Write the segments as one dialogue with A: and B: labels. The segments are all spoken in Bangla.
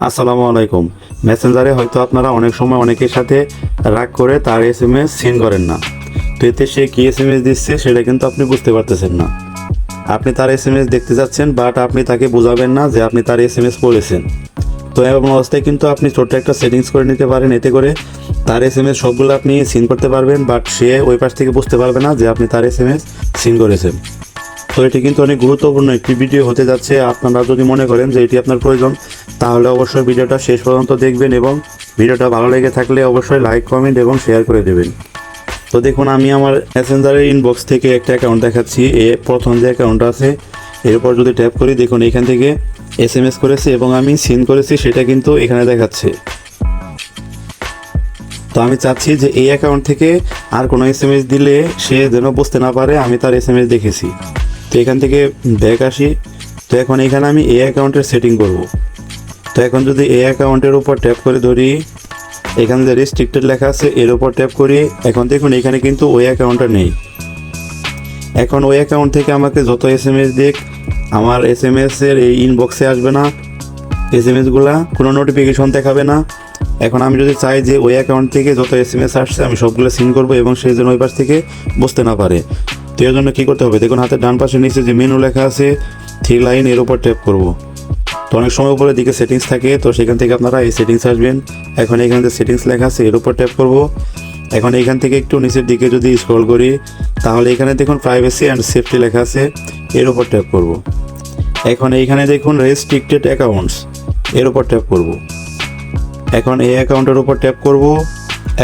A: আসসালামু আলাইকুম। মেসেঞ্জারে হয়তো আপনারা অনেক সময় অনেকের সাথে রাগ করে তার এস এম এস সিন করেন না। তো এতে সে কী এস এম এস দিচ্ছে সেটা কিন্তু আপনি বুঝতে পারতেছেন না। আপনি তার এস এম এস দেখতে যাচ্ছেন বাট আপনি তাকে বোঝাবেন না যে আপনি তার এস এম এস পড়েছেন। তো এমন অবস্থায় কিন্তু আপনি ছোট্ট একটা সেটিংস করে নিতে পারেন, এতে করে তার এস এম এস সবগুলো আপনি সিন করতে পারবেন বাট সে ওই পাশ থেকে বুঝতে পারবে না যে আপনি তার এস এম এস সিন করেছেন। তো এটি কিন্তু অনেক গুরুত্বপূর্ণ একটি ভিডিও হতে যাচ্ছে। আপনারা যদি মনে করেন যে এটি আপনার প্রয়োজন, তাহলে অবশ্যই ভিডিওটা শেষ পর্যন্ত দেখবেন এবং ভিডিওটা ভালো লেগে থাকলে অবশ্যই লাইক কমেন্ট এবং শেয়ার করে দেবেন। তো দেখুন, আমি আমার মেসেঞ্জারের ইনবক্স থেকে একটা অ্যাকাউন্ট দেখাচ্ছি। এ প্রথম যে অ্যাকাউন্ট আছে, এর উপর যদি ট্যাপ করি, দেখুন, এখান থেকে এস এম এস করেছি এবং আমি সিন করেছি, সেটা কিন্তু এখানে দেখাচ্ছে। তো আমি চাচ্ছি যে এই অ্যাকাউন্ট থেকে আর কোনো এস এম এস দিলে সে যেন বুঝতে না পারে, আমি তার এস এম এস দেখেছি। তো এখান থেকে ব্যাক আসি। তো এখন এখানে আমি এই অ্যাকাউন্টের সেটিং করব। তো এখন যদি এই অ্যাকাউন্টের উপর ট্যাপ করে ধরি, এখানে যে রেস্ট্রিক্টেড লেখা আছে, এর উপর ট্যাপ করি, এখন দেখুন এখানে কিন্তু ওই অ্যাকাউন্টটা নেই। এখন ওই অ্যাকাউন্ট থেকে আমাকে যত এস এম এস দিক, আমার এস এম এস এর এই ইনবক্সে আসবে না। এস এম এসগুলা কোনো নোটিফিকেশন দেখাবে না। এখন আমি যদি চাই যে ওই অ্যাকাউন্ট থেকে যত এস এম এস আসছে, আমি সবগুলো সিন করব এবং সেই জন্য ওই পাশ থেকে বসতে না পারে। তো এর জন্য কী করতে হবে? দেখুন, হাতের ডান পাশে নিচে যে মেনু লেখা আছে থ্রি লাইন এর উপর ট্যাপ করব। তো অনেক সময় উপরের দিকে সেটিংস থাকে, তো সেখান থেকে আপনারা এই সেটিংস আসবেন। এখন এখানে যে সেটিংস লেখা আছে, এর উপর ট্যাপ করব। এখন এখান থেকে একটু নিচের দিকে যদি স্ক্রল করি, তাহলে এখানে দেখুন প্রাইভেসি অ্যান্ড সেফটি লেখা আছে, এর উপর ট্যাপ করব। এখন এইখানে দেখুন রেস্ট্রিক্টেড অ্যাকাউন্টস এর উপর ট্যাপ করব। এখন এই অ্যাকাউন্টের উপর ট্যাপ করব।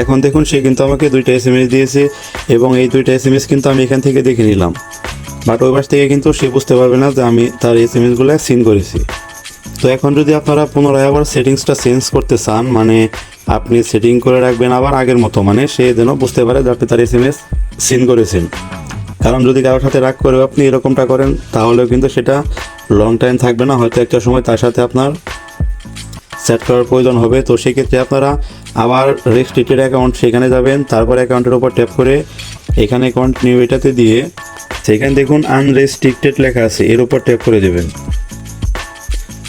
A: এখন দেখুন, সে কিন্তু আমাকে দুইটা এস এম এস দিয়েছে এবং এই দুইটা এস এম এস কিন্তু আমি এখান থেকে দেখে নিলাম। বাট ওই পাশ থেকে কিন্তু সে বুঝতে পারবে না যে আমি তার এস এম এসগুলো সিন করেছি। তো এখন যদি আপনারা পুনরায় আবার সেটিংসটা চেঞ্জ করতে চান মানে আপনি সেটিং করে রাখবেন আবার আগের মতো মানে সে যেন বুঝতে পারে যে আপনি তার এস এম এস সিন করেছেন। কারণ যদি কারোর সাথে রাগ করে আপনি এরকমটা করেন, তাহলেও কিন্তু সেটা লং টাইম থাকবে না, হয়তো একটা সময় তার সাথে আপনার সেট করার প্রয়োজন হবে। তো সেক্ষেত্রে আপনারা আবার রেস্ট্রিক্টেড অ্যাকাউন্ট সেখানে যাবেন। তারপর অ্যাকাউন্টের উপর ট্যাপ করে এখানে কন্টিনিউ এটাতে দিয়ে সেখানে দেখুন আনরেস্ট্রিক্টেড লেখা আছে, এর উপর ট্যাপ করে দেবেন।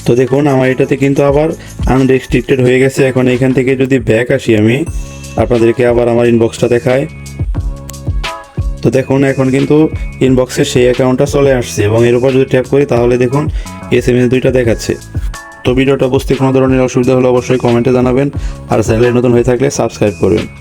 A: তো দেখুন, আমার এটাতে কিন্তু আবার আনরেস্ট্রিক্টেড হয়ে গেছে। এখন এখান থেকে যদি ব্যাক আসি আমি, আপনাদেরকে আবার আমার ইনবক্সটা দেখায় তো দেখুন, এখন কিন্তু ইনবক্সে সেই অ্যাকাউন্টটা চলে আসছে এবং এর উপর যদি ট্যাপ করি, তাহলে দেখুন এস এম এস দুইটা দেখাচ্ছে। তো ভিডিওটা বুঝতে কোনো ধরনের অসুবিধা হলে অবশ্যই কমেন্টে জানাবেন। আর চ্যানেলে নতুন হয়ে থাকলে সাবস্ক্রাইব করবেন।